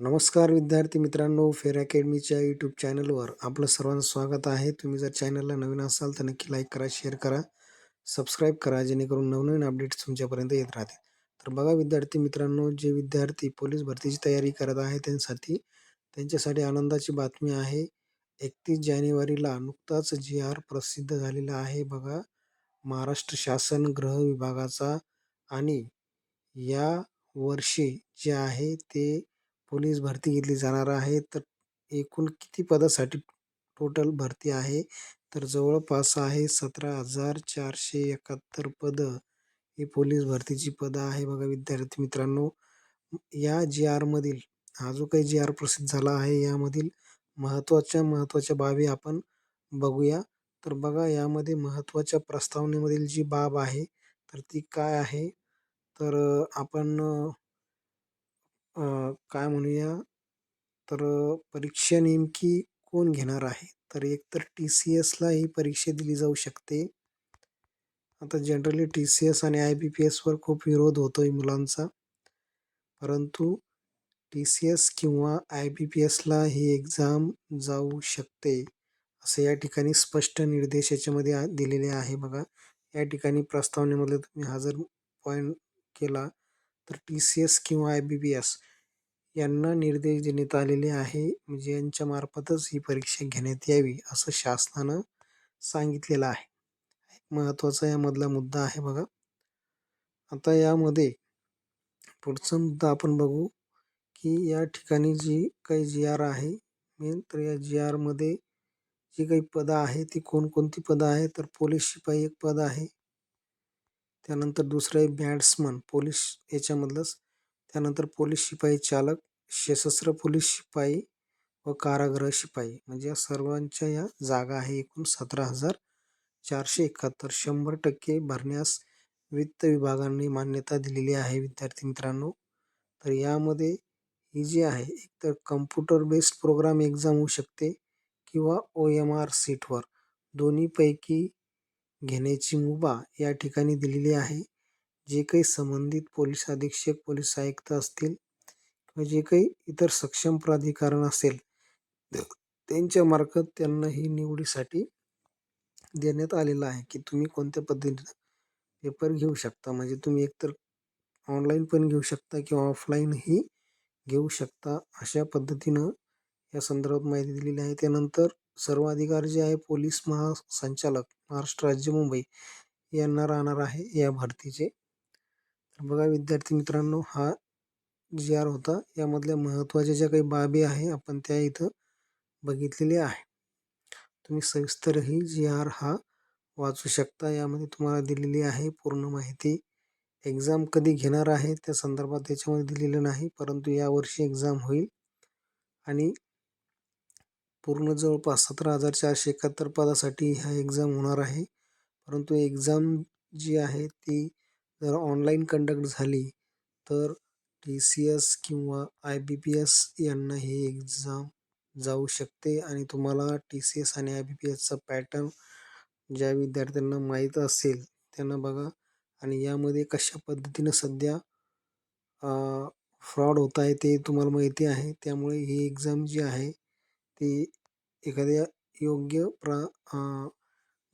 नमस्कार विद्यार्थी मित्रांनो फेर अकॅडमीच्या यूट्यूब चॅनलवर आपलं सर्वांचं स्वागत आहे. तुम्ही जर चॅनलला नवीन असाल तर नक्की लाईक करा शेअर करा सबस्क्राईब करा जेणेकरून नवनवीन अपडेट्स तुमच्यापर्यंत येत राहतील. तर बघा विद्यार्थी मित्रांनो जे विद्यार्थी पोलीस भरतीची तयारी करत आहे त्यांसाठी त्यांच्यासाठी आनंदाची बातमी आहे. एकतीस जानेवारीला नुकताच जी आर प्रसिद्ध झालेला आहे बघा. महाराष्ट्र शासन गृह विभागाचा आणि या वर्षी जे आहे ते पोलीस भरती घेतली जाणार आहे. तर एकूण किती पदासाठी टोटल भरती आहे? तर जवळपास आहे सतरा हजार चारशे एकाहत्तर पदं ही पोलीस भरतीची पदं आहे बघा विद्यार्थी मित्रांनो. या जी आरमधील हा जो काही जी आर प्रसिद्ध झाला आहे यामधील महत्त्वाच्या महत्त्वाच्या बाबी आपण बघूया. तर बघा यामध्ये महत्त्वाच्या प्रस्तावनेमधील जी बाब आहे तर ती काय आहे? तर आपण काय म्हणूया? तर परीक्षा नेमकी कोण घेणार आहे? तर एकतर टी सी एसला ही परीक्षा दिली जाऊ शकते. आता जनरली टी सी एस आणि आय बी पी एसवर खूप विरोध होतो आहे मुलांचा. परंतु टी सी एस किंवा आय बी पी एसला ही एक्झाम जाऊ शकते असं या ठिकाणी स्पष्ट निर्देश याच्यामध्ये दिलेले आहे बघा. या ठिकाणी प्रस्तावनेमध्ये तुम्ही हा जर पॉईंट केला. तर टी सी एस किंवा आय बी बी एस यांना निर्देश देण्यात आलेले आहे. म्हणजे यांच्यामार्फतच ही परीक्षा घेण्यात यावी असं शासनानं सांगितलेलं आहे. महत्त्वाचा यामधला मुद्दा आहे बघा. आता यामध्ये पुढचा मुद्दा आपण बघू की या ठिकाणी जी काही जी आर आहे मेन तर या जी आरमध्ये जी काही पदं आहे ती कोणकोणती पदं आहे तर पोलीस शिपाई एक पद आहे. त्यानंतर दुसरं आहे बॅट्समन पोलीस याच्यामधलंच. त्यानंतर पोलीस शिपाई चालक सशस्त्र पोलीस शिपाई व कारागृह शिपाई. म्हणजे या सर्वांच्या या जागा आहे एकूण सतरा हजार चारशे एकाहत्तर. शंभर टक्के भरण्यास वित्त विभागाने मान्यता दिलेली आहे विद्यार्थी मित्रांनो. तर यामध्ये ही जी आहे एक तर कम्प्युटर बेस्ड प्रोग्राम एक्झाम होऊ शकते किंवा ओ एम आर सीटवर दोन्हीपैकी घेण्याची मुभा या ठिकाणी दिलेली आहे. जे काही संबंधित पोलीस अधीक्षक पोलीस आयुक्त असतील किंवा जे काही इतर सक्षम प्राधिकरण असेल त्यांच्या मार्फत त्यांना ही निवडीसाठी देण्यात आलेलं आहे की तुम्ही कोणत्या पद्धतीनं पेपर घेऊ शकता. म्हणजे तुम्ही एकतर ऑनलाईन पण घेऊ शकता किंवा ऑफलाईनही घेऊ शकता अशा पद्धतीनं या संदर्भात माहिती दिलेली आहे. त्यानंतर सर्व अधिकार जे आहे पोलीस महासंचालक महाराष्ट्र राज्य मुंबई यांना राहणार आहे या भरतीचे. तर बघा विद्यार्थी मित्रांनो हा जी आर होता यामधल्या महत्त्वाच्या ज्या काही बाबी आहे आपण त्या इथं बघितलेल्या आहे तुम्ही सविस्तर ही जी आर हा वाचू शकता यामध्ये तुम्हाला दिलेली आहे पूर्ण माहिती. एक्झाम कधी घेणार आहे त्या संदर्भात त्याच्यामध्ये दिलेलं नाही परंतु यावर्षी एक्झाम होईल. आणि पूर्ण जवळपास सतरा हजार चारशे एकाहत्तर पदासाठी ह्या एक्झाम होणार आहे. परंतु एक्झाम जी आहे ती जर ऑनलाईन कंडक्ट झाली तर टी सी एस किंवा आय बी पी एस यांना ही एक्झाम जाऊ शकते आणि तुम्हाला टी सी एस आणि आय बी पी एसचा पॅटर्न ज्या विद्यार्थ्यांना माहीत असेल त्यांना बघा. आणि यामध्ये कशा पद्धतीनं सध्या फ्रॉड होत आहे ते तुम्हाला माहिती आहे. त्यामुळे ही एक्झाम जी आहे ती एखाद्या योग्य प्रा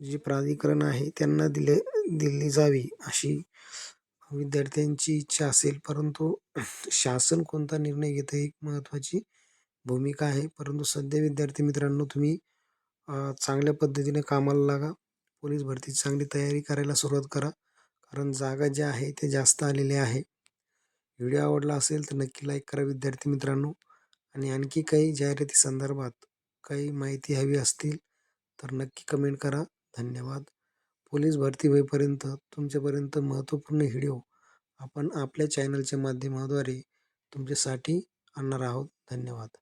जे प्राधिकरण आहे त्यांना दिले दिली जावी अशी विद्यार्थ्यांची इच्छा असेल. परंतु शासन कोणता निर्णय घेतं ही एक महत्त्वाची भूमिका आहे. परंतु सध्या विद्यार्थी मित्रांनो तुम्ही चांगल्या पद्धतीने कामाला लागा. पोलीस भरतीची चांगली तयारी करायला सुरुवात करा. कारण जागा ज्या आहे ते जास्त आलेल्या आहे. व्हिडिओ आवडला असेल तर नक्की लाईक करा विद्यार्थी मित्रांनो. आणि आणखी काही जाहिराती संदर्भात काही माहिती हवी असतील तर नक्की कमेंट करा. धन्यवाद. पोलीस भरती होईपर्यंत तुमच्यापर्यंत महत्त्वपूर्ण व्हिडिओ आपण आपल्या चॅनलच्या माध्यमाद्वारे तुमच्यासाठी आणणार आहोत. धन्यवाद.